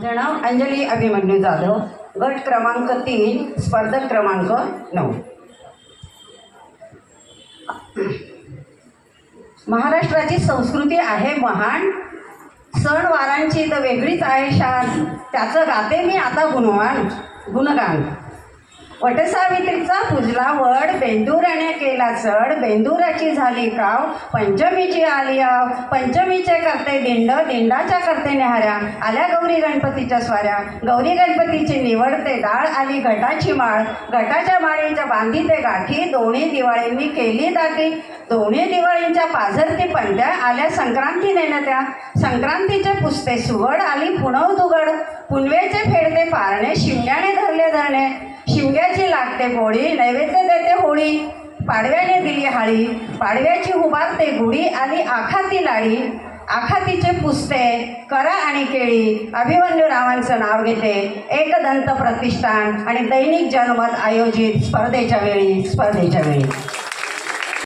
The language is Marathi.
माझं नाव अंजली अभिमन्यू जाधव गट क्रमांक तीन स्पर्धक क्रमांक नऊ. महाराष्ट्राची संस्कृती आहे महान. सणवारांची तर वेगळीच आहे शान. त्याचं गाते मी आता गुणवान गुणगान. वटसावित्रीचा पुजला वड बेंदुराने केला चढ. बेंदुराची झाली काव पंचमीची आली आव. पंचमीचे करते दिंड दिंडाच्या करते न्याहाऱ्या. आल्या गौरी गणपतीच्या स्वाऱ्या. गौरी गणपतीची निवडते डाळ आली घटाची माळ. घटाच्या माळीच्या बांधी ते गाठी. दोन्ही दिवाळींनी केली दाटी. दोन्ही दिवाळींच्या पाझरती पंत्या आल्या संक्रांती नेणत्या संक्रांतीचे पुसते सुवड आली पुणव दुगड पुनवेचे फेडते पारणे शिमग्याने धरले धरणे. शिमग्याची लागते होळी नैवेद्य देते होळी. पाडव्याने दिली हाळी पाडव्याची उभारते गुढी आणि आखाती लाडी आखातीचे पुसते करा आणि केळी. अभिमन्यू रावांचं नाव घेते. एकदंत प्रतिष्ठान आणि दैनिक जनमत आयोजित स्पर्धेच्या वेळी स्पर्धेच्या वेळी.